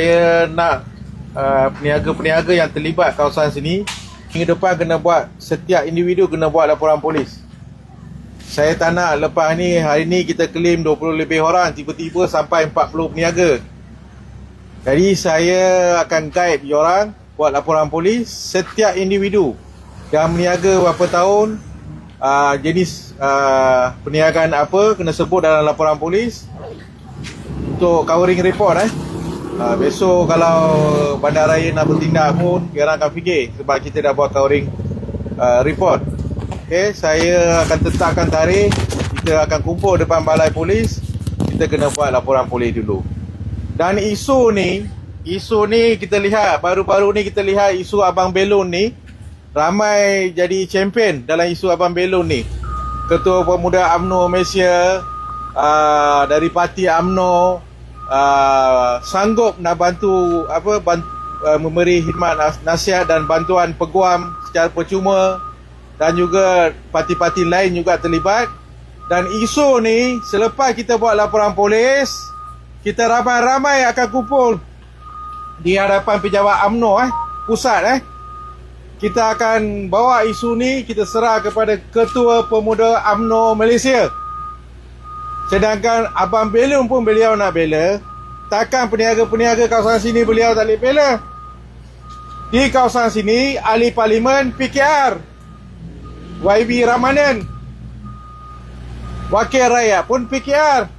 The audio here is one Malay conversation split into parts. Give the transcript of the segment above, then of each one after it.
Saya nak uh, peniaga-peniaga yang terlibat kawasan sini minggu depan kena buat setiap individu kena buat laporan polis. Saya tak nak lepas ni hari ni kita claim 20 lebih orang tiba-tiba sampai 40 peniaga. Jadi saya akan guide orang buat laporan polis setiap individu yang meniaga berapa tahun uh, jenis uh, perniagaan apa kena sebut dalam laporan polis untuk covering report eh. Uh, besok kalau bandaraya nak bertindak pun dia akan fikir sebab kita dah buat covering uh, report. Okey, saya akan tetapkan tarikh kita akan kumpul depan balai polis kita kena buat laporan polis dulu. Dan isu ni, isu ni kita lihat baru-baru ni kita lihat isu abang belon ni ramai jadi champion dalam isu abang belon ni. Ketua Pemuda AMNO Malaysia uh, dari parti AMNO uh, sanggup nak bantu apa bantu, uh, memberi khidmat nas- nasihat dan bantuan peguam secara percuma dan juga parti-parti lain juga terlibat. Dan isu ni selepas kita buat laporan polis kita ramai-ramai akan kumpul di hadapan pejabat AMNO eh pusat eh. Kita akan bawa isu ni kita serah kepada ketua pemuda AMNO Malaysia. Sedangkan Abang Belum pun beliau nak bela Takkan peniaga-peniaga kawasan sini beliau tak boleh bela? Di kawasan sini Ahli Parlimen PKR YB Ramanan. Wakil Rakyat pun PKR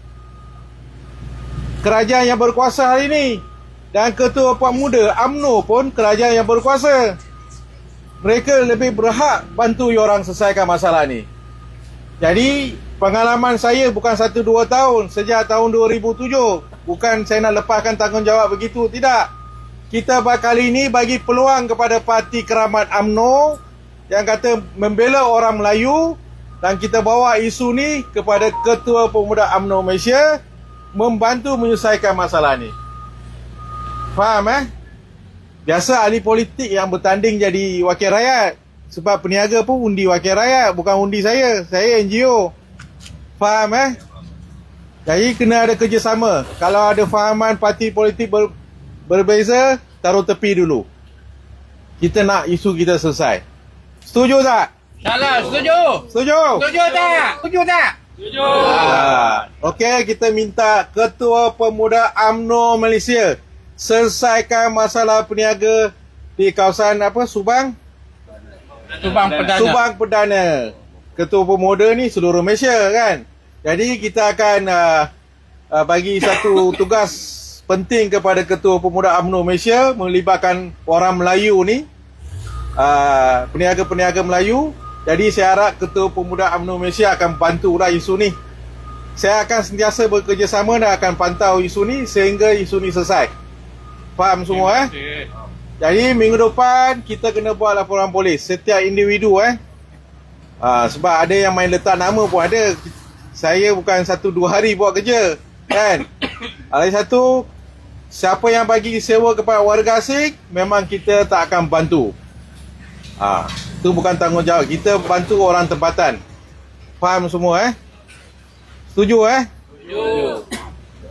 Kerajaan yang berkuasa hari ini. Dan Ketua Puan Muda AMNO pun kerajaan yang berkuasa. Mereka lebih berhak bantu orang selesaikan masalah ni. Jadi pengalaman saya bukan 1 2 tahun sejak tahun 2007. Bukan saya nak lepaskan tanggungjawab begitu, tidak. Kita kali ini bagi peluang kepada parti keramat AMNO yang kata membela orang Melayu dan kita bawa isu ni kepada Ketua Pemuda AMNO Malaysia membantu menyelesaikan masalah ni. Faham eh? Biasa ahli politik yang bertanding jadi wakil rakyat. Sebab peniaga pun undi wakil rakyat Bukan undi saya Saya NGO Faham eh Jadi kena ada kerjasama Kalau ada fahaman parti politik ber, berbeza Taruh tepi dulu Kita nak isu kita selesai Setuju tak? Salah, setuju. Setuju? Setuju tak? Setuju tak? Ah, Okey, kita minta Ketua Pemuda AMNO Malaysia selesaikan masalah peniaga di kawasan apa Subang Subang Perdana. Subang Perdana. Ketua Pemuda ni seluruh Malaysia kan. Jadi kita akan uh, uh, bagi satu tugas penting kepada Ketua Pemuda UMNO Malaysia melibatkan orang Melayu ni. Uh, peniaga-peniaga Melayu. Jadi saya harap Ketua Pemuda UMNO Malaysia akan bantulah isu ni. Saya akan sentiasa bekerjasama dan akan pantau isu ni sehingga isu ni selesai. Faham semua eh? Jadi minggu depan kita kena buat laporan polis setiap individu eh. Ha, sebab ada yang main letak nama pun ada. Saya bukan satu dua hari buat kerja kan. Lagi satu siapa yang bagi sewa kepada warga asing memang kita tak akan bantu. Ha, itu bukan tanggungjawab kita bantu orang tempatan. Faham semua eh? Setuju eh? Setuju.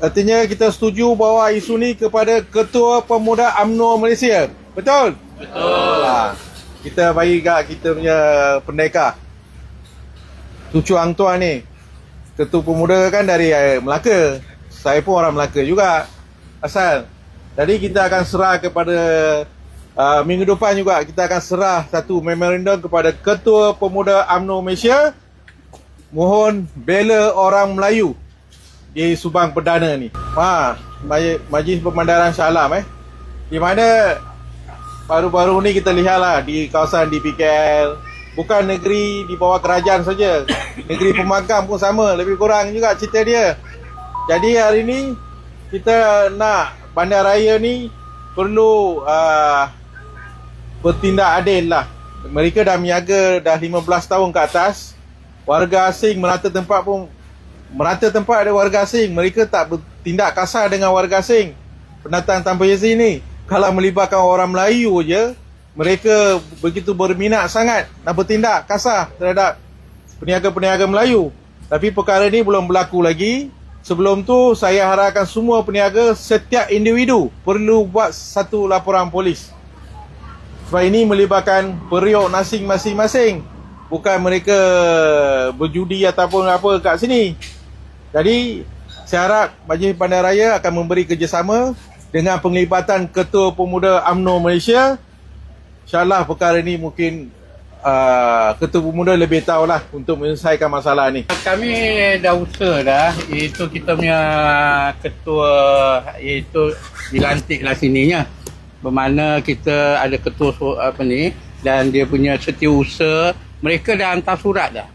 Artinya kita setuju bawa isu ni kepada Ketua Pemuda AMNO Malaysia. Betul? Betul. Ha, kita bagi kat kita punya pendekar. Cucu Ang Tuan ni. Ketua Pemuda kan dari eh, Melaka. Saya pun orang Melaka juga. Asal. Jadi kita akan serah kepada uh, minggu depan juga kita akan serah satu memorandum kepada Ketua Pemuda AMNO Malaysia. Mohon bela orang Melayu di Subang Perdana ni. Ha, Maj- Majlis Pemandaran Shah Alam eh. Di mana baru-baru ni kita lihatlah di kawasan DPKL bukan negeri di bawah kerajaan saja. Negeri pemagam pun sama, lebih kurang juga cerita dia. Jadi hari ni kita nak bandaraya ni perlu uh, bertindak adil lah. Mereka dah miaga dah 15 tahun ke atas. Warga asing merata tempat pun merata tempat ada warga asing. Mereka tak bertindak kasar dengan warga asing. Pendatang tanpa izin ni. Kalau melibatkan orang Melayu je, mereka begitu berminat sangat nak bertindak kasar terhadap peniaga-peniaga Melayu. Tapi perkara ni belum berlaku lagi. sebelum tu saya harapkan semua peniaga setiap individu perlu buat satu laporan polis. Sebab ini melibatkan periuk nasing masing-masing. Bukan mereka berjudi ataupun apa kat sini. Jadi saya harap Majlis Bandaraya akan memberi kerjasama dengan penglibatan Ketua Pemuda UMNO Malaysia. InsyaAllah perkara ini mungkin uh, Ketua Pemuda lebih tahulah untuk menyelesaikan masalah ni. Kami dah usaha dah. Iaitu kita punya ketua Iaitu dilantiklah sininya. Bermakna kita ada ketua apa ni Dan dia punya setiausaha Mereka dah hantar surat dah.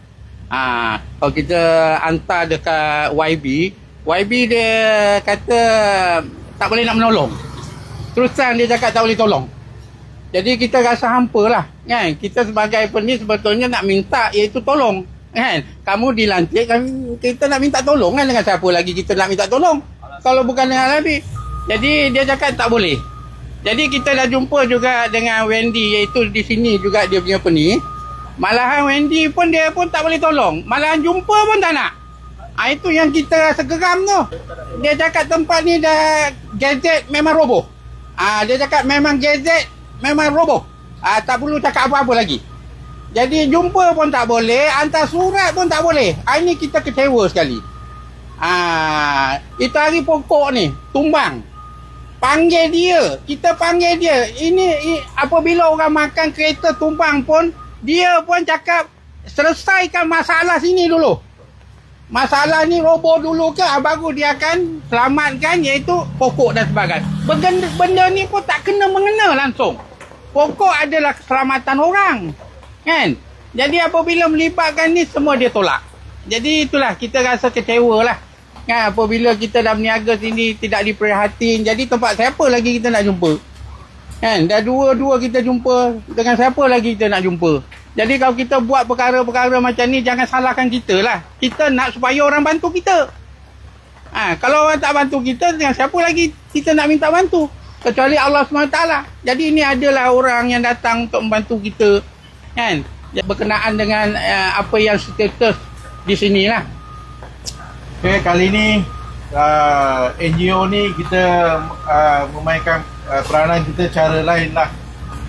Ha, Kalau kita hantar dekat YB YB dia kata Tak boleh nak menolong. Terus terang dia cakap tak boleh tolong jadi kita rasa hampa lah kan. Kita sebagai penis sebetulnya nak minta iaitu tolong kan. Kamu dilantik kan kita nak minta tolong kan dengan siapa lagi kita nak minta tolong. Kalau bukan dengan Nabi. Jadi dia cakap tak boleh. Jadi kita dah jumpa juga dengan Wendy iaitu di sini juga dia punya penis. Malahan Wendy pun dia pun tak boleh tolong. Malahan jumpa pun tak nak. Ah itu yang kita rasa geram tu. Dia cakap tempat ni dah gadget memang roboh. Ah dia cakap memang gadget memang roboh. Ah tak perlu cakap apa-apa lagi. Jadi jumpa pun tak boleh, hantar surat pun tak boleh. Ah ini kita kecewa sekali. Ah itu hari pokok ni tumbang. Panggil dia, kita panggil dia. Ini i, apabila orang makan kereta tumbang pun dia pun cakap selesaikan masalah sini dulu. Masalah ni roboh dulu ke ah, baru dia akan selamatkan iaitu pokok dan sebagainya. Benda, benda ni pun tak kena mengena langsung. Pokok adalah keselamatan orang. Kan? Jadi apabila melibatkan ni semua dia tolak. Jadi itulah kita rasa kecewa lah. Kan apabila kita dah berniaga sini tidak diperhatin. Jadi tempat siapa lagi kita nak jumpa? Kan? Dah dua-dua kita jumpa dengan siapa lagi kita nak jumpa? Jadi kalau kita buat perkara-perkara macam ni jangan salahkan kita lah. Kita nak supaya orang bantu kita. Ha, kalau orang tak bantu kita dengan siapa lagi kita nak minta bantu? Kecuali Allah SWT. Jadi ini adalah orang yang datang untuk membantu kita. Kan? Berkenaan dengan uh, apa yang status di sini lah. Okay, kali ni uh, NGO ni kita uh, memainkan uh, peranan kita cara lain lah.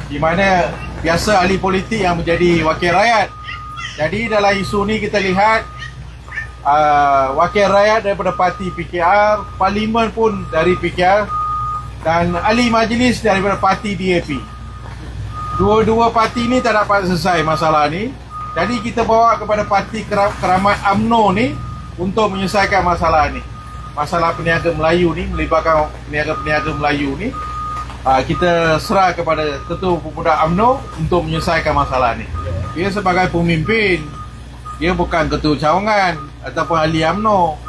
Di mana biasa ahli politik yang menjadi wakil rakyat. Jadi dalam isu ni kita lihat uh, wakil rakyat daripada parti PKR, parlimen pun dari PKR dan ahli majlis daripada parti DAP. Dua-dua parti ni tak dapat selesai masalah ni. Jadi kita bawa kepada parti Kera- keramat AMNO ni untuk menyelesaikan masalah ni. Masalah peniaga Melayu ni melibatkan peniaga-peniaga Melayu ni. Uh, kita serah kepada Ketua Pemuda AMNO untuk menyelesaikan masalah ni. Dia sebagai pemimpin, dia bukan ketua cawangan ataupun ahli AMNO.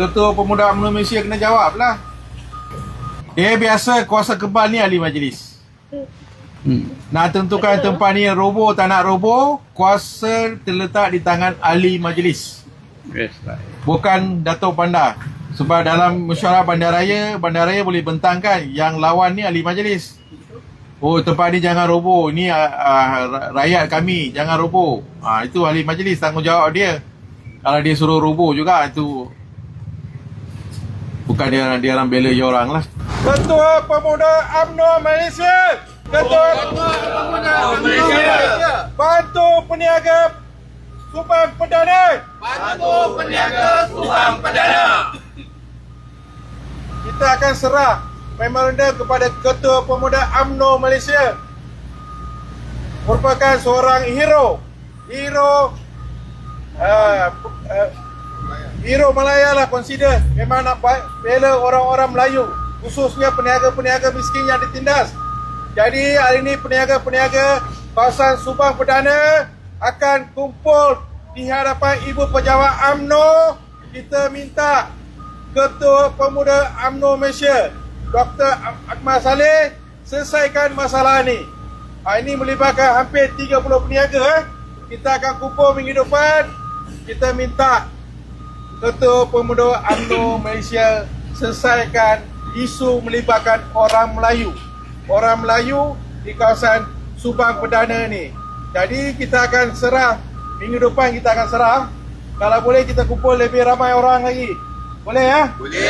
Ketua Pemuda AMNO Malaysia kena jawab lah. Dia biasa kuasa kebal ni ahli majlis. Hmm. Nak tentukan tempat ni roboh tak nak roboh, kuasa terletak di tangan ahli majlis. Yes, right. Bukan Datuk Bandar. Sebab dalam mesyuarat bandaraya, bandaraya boleh bentangkan yang lawan ni ahli majlis. Oh tempat ni jangan roboh, ni uh, uh, rakyat kami jangan roboh. Ah itu ahli majlis tanggungjawab dia. Kalau dia suruh roboh juga itu bukan dia dia orang bela dia orang lah. Ketua Pemuda UMNO Malaysia. Ketua Pemuda Malaysia. Bantu peniaga Subang Perdana. Bantu peniaga Subang Perdana. kita akan serah memorandum kepada Ketua Pemuda AMNO Malaysia merupakan seorang hero hero uh, uh, hero Malaya lah consider memang nak bela orang-orang Melayu khususnya peniaga-peniaga miskin yang ditindas jadi hari ini peniaga-peniaga kawasan Subang Perdana akan kumpul di hadapan Ibu Pejabat AMNO kita minta Ketua Pemuda UMNO Malaysia Dr. Akmal Saleh selesaikan masalah ini. Ha, ini melibatkan hampir 30 peniaga. Eh. Kita akan kumpul minggu depan. Kita minta Ketua Pemuda UMNO Malaysia selesaikan isu melibatkan orang Melayu. Orang Melayu di kawasan Subang Perdana ni. Jadi kita akan serah minggu depan kita akan serah. Kalau boleh kita kumpul lebih ramai orang lagi Boleh ya? Boleh.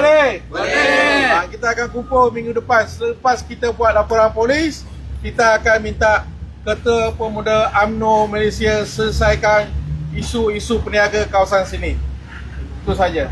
Boleh. Boleh. Ha, kita akan kumpul minggu depan. Selepas kita buat laporan polis, kita akan minta Ketua Pemuda AMNO Malaysia selesaikan isu-isu peniaga kawasan sini. Itu saja.